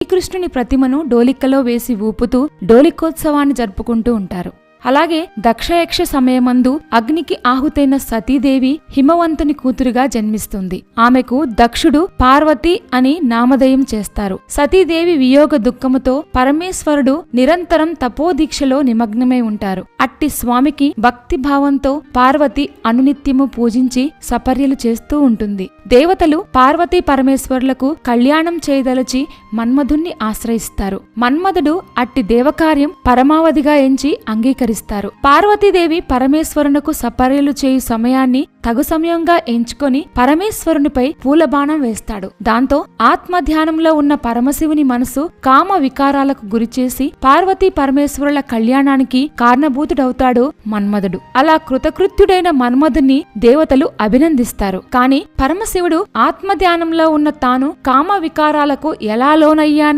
శ్రీకృష్ణుని ప్రతిమను డోలిక్కలో వేసి ఊపుతూ డోలికోత్సవాన్ని జరుపుకుంటూ ఉంటారు. అలాగే దక్షయక్ష సమయమందు అగ్నికి ఆహుతైన సతీదేవి హిమవంతుని కూతురుగా జన్మిస్తుంది. ఆమెకు దక్షుడు పార్వతి అని నామధేయం చేస్తారు. సతీదేవి వియోగ దుఃఖముతో పరమేశ్వరుడు నిరంతరం తపోదీక్షలో నిమగ్నమై ఉంటారు. అట్టి స్వామికి భక్తి భావంతో పార్వతి అనునిత్యము పూజించి సపర్యలు చేస్తూ ఉంటుంది. దేవతలు పార్వతీ పరమేశ్వరులకు కళ్యాణం చేయదలచి మన్మధుణ్ణి ఆశ్రయిస్తారు. మన్మధుడు అట్టి దేవకార్యం పరమావధిగా ఎంచి అంగీకరిస్తారు. పార్వతీదేవి పరమేశ్వరునకు సపర్యలు చేయు సమయాన్ని తగు సమయంగా ఎంచుకొని పరమేశ్వరునిపై పూలబాణం వేస్తాడు. దాంతో ఆత్మధ్యానంలో ఉన్న పరమశివుని మనసు కామ వికారాలకు గురిచేసి పార్వతీ పరమేశ్వరుల కళ్యాణానికి కారణభూతుడవుతాడు మన్మధుడు. అలా కృతకృత్యుడైన మన్మధుని దేవతలు అభినందిస్తారు. కాని పరమశివుడు ఆత్మధ్యానంలో ఉన్న తాను కామ వికారాలకు ఎలా లోనయ్యాను?